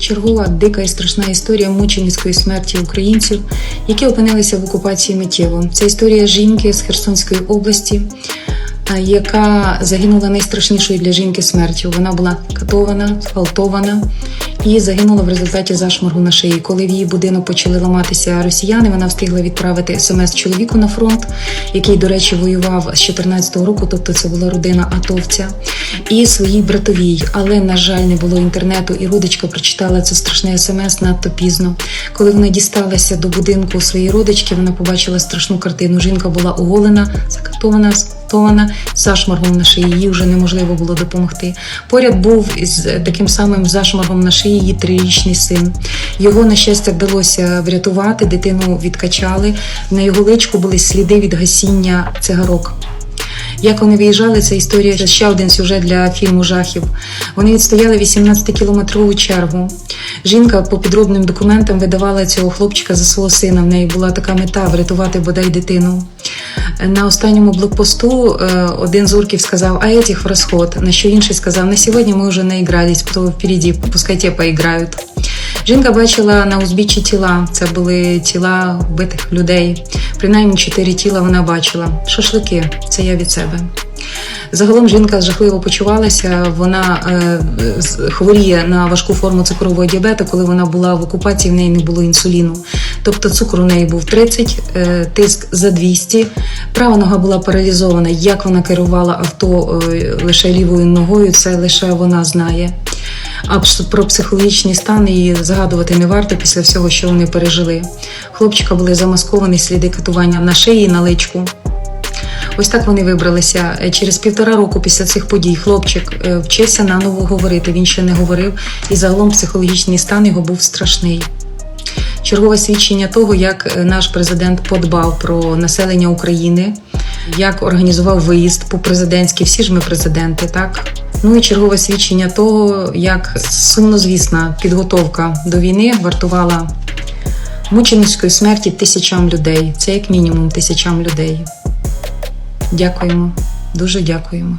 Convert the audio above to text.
Чергова дика і страшна історія мученицької смерті українців, які опинилися в окупації миттєво. Це історія жінки з Херсонської області, яка загинула найстрашнішою для жінки смертю. Вона була катована, зґвалтована і загинула в результаті зашморгу на шиї. Коли в її будинок почали ламатися росіяни, вона встигла відправити смс чоловіку на фронт, який, до речі, воював з 14-го року, тобто це була родина атовця, і своїй братовій. Але, на жаль, не було інтернету, і родичка прочитала це страшне смс надто пізно. Коли вона дісталася до будинку своєї родички, вона побачила страшну картину. Жінка була оголена, закатована, зґвалтована, з зашморгом на шиї. Їй вже неможливо було допомогти. Поряд був із таким самим зашморгом на шиї її трирічний син. Його, на щастя, вдалося врятувати, дитину відкачали. На його личку були сліди від гасіння цигарок. Як вони виїжджали, це історія ще один сюжет для фільму жахів. Вони відстояли 18-кілометрову чергу. Жінка по підробним документам видавала цього хлопчика за свого сина. В неї була така мета врятувати бодай дитину. На останньому блокпосту е, один з орків сказав, а этих в розход. На що інший сказав, на сьогодні ми вже не наігрались, то впереді, пускай ті поіграють. Жінка бачила на узбіччі тіла. Це були тіла вбитих людей. Принаймні чотири тіла вона бачила. Шашлики, це я від себе. Загалом жінка жахливо почувалася. Вона е, хворіє на важку форму цукрового діабету. Коли вона була в окупації, в неї не було інсуліну. Тобто цукор у неї був 30, е, тиск за 200. Права нога була паралізована. Як вона керувала авто е, лише лівою ногою, це лише вона знає. А про психологічний стан її згадувати не варто після всього, що вони пережили. Хлопчика були замасковані сліди катування на шиї, на личку. Ось так вони вибралися. Е, Через півтора року після цих подій хлопчик е, вчився наново говорити. Він ще не говорив, і загалом психологічний стан його був страшний. Чергове свідчення того, як е, наш президент подбав про населення України, як організував виїзд по президентськи, всі ж ми президенти, так. Ну і чергове свідчення того, як сумнозвісна підготовка до війни вартувала мученицької смерті тисячам людей. Це як мінімум тисячам людей. Дякуємо, дуже дякуємо.